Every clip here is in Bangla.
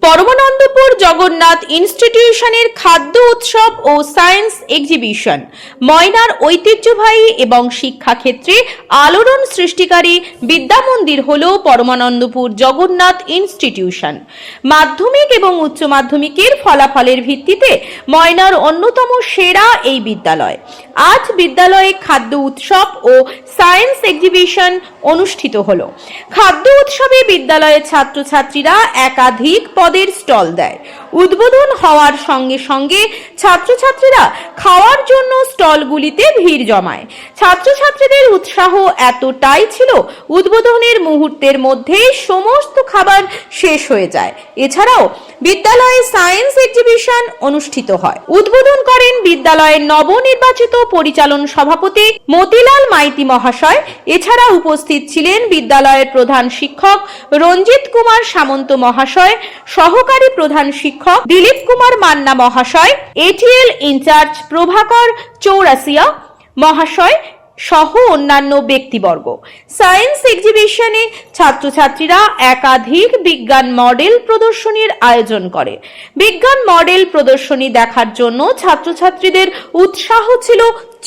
পরমানন্দপুর জগন্নাথ ইনস্টিটিউশনের খাদ্য উৎসব ও সায়েন্স এক্সিবিশন। ময়নার ঐতিহ্যবাহী এবং শিক্ষাক্ষেত্রে আলোড়ন সৃষ্টিকারী বিদ্যামন্দির হল পরমানন্দপুর জগন্নাথ ইনস্টিটিউশন। মাধ্যমিক এবং উচ্চ মাধ্যমিকের ফলাফলের ভিত্তিতে ময়নার অন্যতম সেরা এই বিদ্যালয়। আজ বিদ্যালয়ে খাদ্য উৎসব ও সায়েন্স এক্সিবিশন অনুষ্ঠিত হলো। খাদ্য উৎসবে বিদ্যালয়ের ছাত্রছাত্রীরা একাধিক পদের স্টল দেয়। Yeah. উদ্বোধন হওয়ার সঙ্গে সঙ্গে ছাত্রছাত্রীরা খাওয়ার জন্য স্টলগুলিতে ভিড় জমায়। ছাত্রছাত্রীদের উৎসাহ এতটাই ছিল, উদ্বোধনের মুহূর্তের মধ্যে সমস্ত খাবার শেষ হয়ে যায়। এছাড়াও বিদ্যালয়ে সায়েন্স এক্সিবিশন অনুষ্ঠিত হয়। উদ্বোধন করেন বিদ্যালয়ের নবনির্বাচিত পরিচালন সভাপতি মতিলাল মাইতি মহাশয়। এছাড়া উপস্থিত ছিলেন বিদ্যালয়ের প্রধান শিক্ষক রঞ্জিত কুমার সামন্ত মহাশয়, সহকারী প্রধান শিক্ষক দিলীপ কুমার মান্না মহাশয় এটিএল ইনচার্জ প্রভাকর চৌরাসিয়া মহাশয় সহ অন্যান্য ব্যক্তিবর্গ। সায়েন্স এক্সিবিশনে ছাত্রছাত্রীরা একাধিক বিজ্ঞান মডেল প্রদর্শনীর আয়োজন করে। বিজ্ঞান মডেল প্রদর্শনী দেখার জন্য ছাত্রছাত্রীদের উৎসাহ ছিল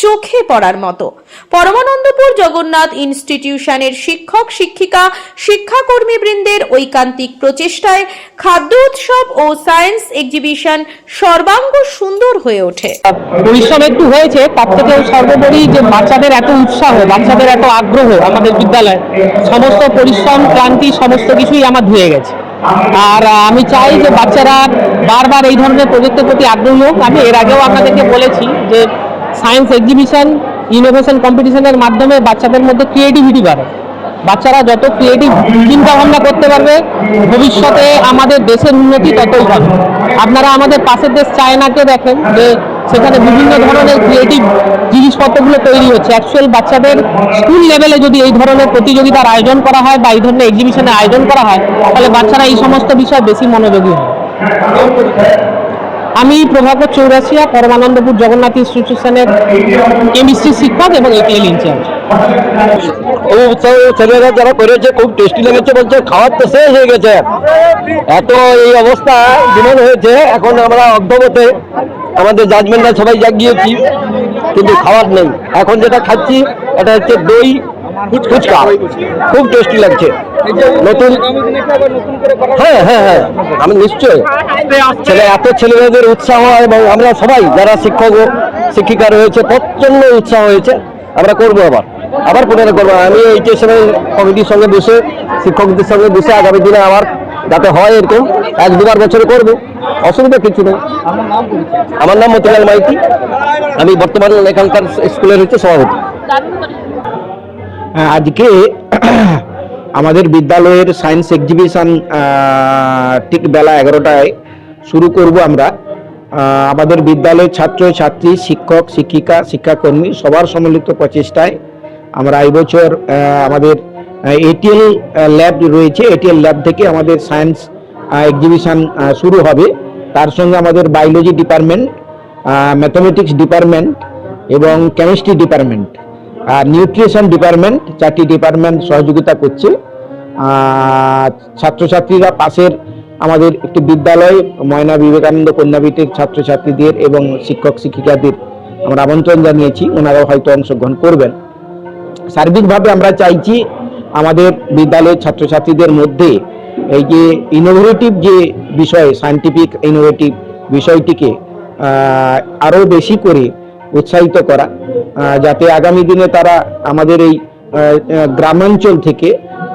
চোখে পড়ার মতো। পরমানন্দপুর জগন্নাথ ইনস্টিটিউশনের শিক্ষক, শিক্ষিকা, শিক্ষাকর্মীবৃন্দের ঐকান্তিক প্রচেষ্টায় খাদ্য উৎসব ও সায়েন্স এক্সিবিশন সর্বাঙ্গ সুন্দর হয়ে ওঠে। পরিশ্রম একটু হয়েছে, তার থেকে সর্বোপরি যে বাচ্চাদের এত উৎসাহ, বাচ্চাদের এত আগ্রহ আমাদের বিদ্যালয়ে। সমস্ত পরিশ্রম, ক্লান্তি, সমস্ত কিছুই আমার ধুয়ে গেছে। আর আমি চাই যে বাচ্চারা বারবার এই ধরনের প্রজেক্টের প্রতি আগ্রহী হোক। আমি এর আগেও আপনাদেরকে বলেছি যে সায়েন্স এক্সিবিশন, ইনোভেশন কম্পিটিশনের মাধ্যমে বাচ্চাদের মধ্যে ক্রিয়েটিভিটি বাড়ে। বাচ্চারা যত ক্রিয়েটিভ চিন্তা ভাবনা করতে পারবে, ভবিষ্যতে আমাদের দেশের উন্নতি ততই হবে। আপনারা আমাদের পাশের দেশ চায়নাকে দেখেন যে সেখানে বিভিন্ন ধরনের ক্রিয়েটিভ জিনিসপত্রগুলো তৈরি হচ্ছে। অ্যাকচুয়াল বাচ্চাদের স্কুল লেভেলে যদি এই ধরনের প্রতিযোগিতার আয়োজন করা হয় বা এই ধরনের এক্সিবিশনের আয়োজন করা হয়, তাহলে বাচ্চারা এই সমস্ত বিষয়ে বেশি মনোযোগী হয় আমি প্রভাকর চৌরাসিয়া পরমানন্দপুর জগন্নাথ ইনস্টিটিউশনের কেমিস্ট্রি শিক্ষক এবং এটিএল ইনচার্জ ও উৎসাহ ছেলেরা খুব টেস্টি লেগেছে বলছে, খাওয়ার তো শেষ হয়ে গেছে। এত এই অবস্থা দিনের হয়েছে, এখন আমরা অর্ধবতে আমাদের জাজমেন্টরা সবাই জাগিয়েছি কিন্তু খাওয়ার নেই। এখন যেটা খাচ্ছি, এটা হচ্ছে দই, ফুচকা। খুব টেস্টি লাগছে। নতুন হ্যাঁ হ্যাঁ হ্যাঁ। আমি নিশ্চয় ছেলে এত ছেলেমেয়েদের উৎসাহ এবং আমরা সবাই যারা শিক্ষক শিক্ষিকা রয়েছে, প্রচণ্ড উৎসাহ হয়েছে। আমরা করব আবার। আবার পুনরায় করব। আমি এই স্টেশনের কমিটির সঙ্গে বসে, শিক্ষকদের সঙ্গে বসে আগামী দিনে আবার যাতে হয় এরকম, এক দুবার বছরে করব। অসুবিধা কিছু নেই। আমার নাম মতিলাল মাইতি। আমি বর্তমান এখানকার স্কুলের হচ্ছে সভাপতি। আজকে আমাদের বিদ্যালয়ের সায়েন্স এক্সিবিশন ঠিক বেলা এগারোটায় শুরু করব আমরা। আমাদের বিদ্যালয়ের ছাত্র ছাত্রী শিক্ষক, শিক্ষিকা, শিক্ষাকর্মী সবার সম্মিলিত প্রচেষ্টায় আমরা এই বছর আমাদের এটিএল ল্যাব রয়েছে। এটিএল ল্যাব থেকে আমাদের সায়েন্স এক্সিবিশন শুরু হবে। তার সঙ্গে আমাদের বায়োলজি ডিপার্টমেন্ট ম্যাথমেটিক্স ডিপার্টমেন্ট এবং কেমিস্ট্রি ডিপার্টমেন্ট আর নিউট্রিশন ডিপার্টমেন্ট চারটি ডিপার্টমেন্ট সহযোগিতা করছে। ছাত্রছাত্রীরা পাশের আমাদের একটি বিদ্যালয়, ময়না বিবেকানন্দ কন্যাবীটের ছাত্রছাত্রীদের এবং শিক্ষক শিক্ষিকাদের আমরা আমন্ত্রণ জানিয়েছি। ওনারাও হয়তো অংশগ্রহণ করবেন। সার্বিকভাবে আমরা চাইছি আমাদের বিদ্যালয়ের ছাত্রছাত্রীদের মধ্যে এই যে ইনোভেটিভ যে বিষয় সায়েন্টিফিক ইনোভেটিভ বিষয়টিকে আরও বেশি করে উৎসাহিত করা যাতে আগামী দিনে তারা আমাদের এই গ্রামাঞ্চল থেকে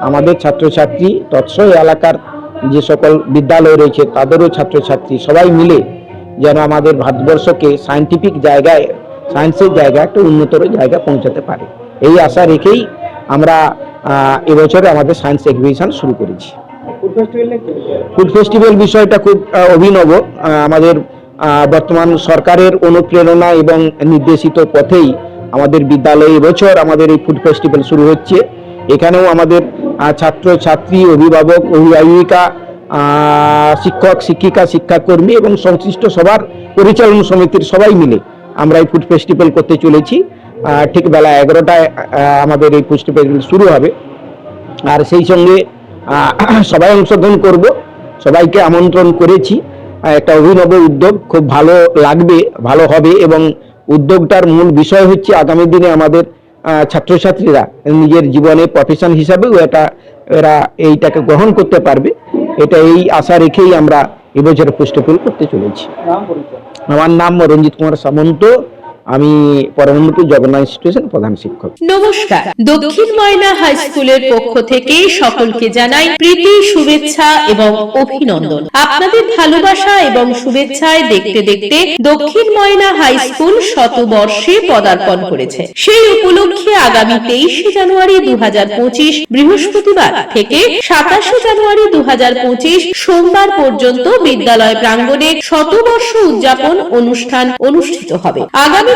আমাদের ছাত্রছাত্রী তৎসই এলাকার যে সকল বিদ্যালয় রয়েছে, তাদেরও ছাত্রছাত্রী সবাই মিলে যেন আমাদের ভারতবর্ষকে সায়েন্টিফিক জায়গায় সায়েন্সের জায়গায় একটা উন্নতর জায়গায় পৌঁছাতে পারে। এই আশা রেখেই আমরা এবছরে আমাদের সায়েন্স এক্সিবিশন শুরু করেছি। ফুড ফেস্টিভ্যাল বিষয়টা খুব অভিনব। আমাদের বর্তমান সরকারের অনুপ্রেরণা এবং নির্দেশিত পথেই আমাদের বিদ্যালয়ে এবছর আমাদের এই ফুড ফেস্টিভ্যাল শুরু হচ্ছে। এখানেও আমাদের ছাত্র ছাত্রী অভিভাবক অভিভাবিকা শিক্ষক শিক্ষিকা শিক্ষাকর্মী এবং সংশ্লিষ্ট সবার পরিচালন সমিতির সবাই মিলে আমরা এই ফুড ফেস্টিভ্যাল করতে চলেছি। ঠিক বেলা এগারোটায় আমাদের এই ফুড ফেস্টিভ্যাল শুরু হবে। আর সেই সঙ্গে সবাই অংশগ্রহণ করব। সবাইকে আমন্ত্রণ করেছি। একটা অভিনব উদ্যোগ খুব ভালো লাগবে ভালো হবে এবং উদ্যোগটার মূল বিষয় হচ্ছে আগামী দিনে আমাদের ছাত্রছাত্রীরা নিজের জীবনে প্রফেশন হিসাবেও এটা এরা এইটাকে গ্রহণ করতে পারবে। এটা এই আশা রেখেই আমরা এবছর পুষ্টপুল করতে চলেছি। আমার নাম রঞ্জিত কুমার সামন্ত। আমি পরমন্নপুর জগন্নাথ ইনস্টিটিউশন প্রধান শিক্ষক। নমস্কার। দক্ষিণ ময়না হাই স্কুলের পক্ষ থেকে সকলকে জানাই প্রীতি, শুভেচ্ছা এবং অভিনন্দন। আপনাদের ভালোবাসা এবং শুভেচ্ছায় দেখতে দেখতে দক্ষিণ ময়না হাই স্কুল শতবর্ষে পদার্পণ করেছে। সেই উপলক্ষে আগামী তেইশে জানুয়ারি দু হাজার পঁচিশ বৃহস্পতিবার থেকে সাতাশে জানুয়ারি দু হাজার পঁচিশ সোমবার পর্যন্ত বিদ্যালয় প্রাঙ্গণে শতবর্ষ উদযাপন অনুষ্ঠান অনুষ্ঠিত হবে। আগামী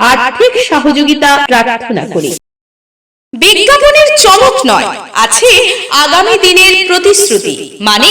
আর্থিক সহযোগিতা প্রার্থনা করি। বিজ্ঞাপনের চমক নয় আছে আগামী দিনের প্রতিশ্রুতি মানে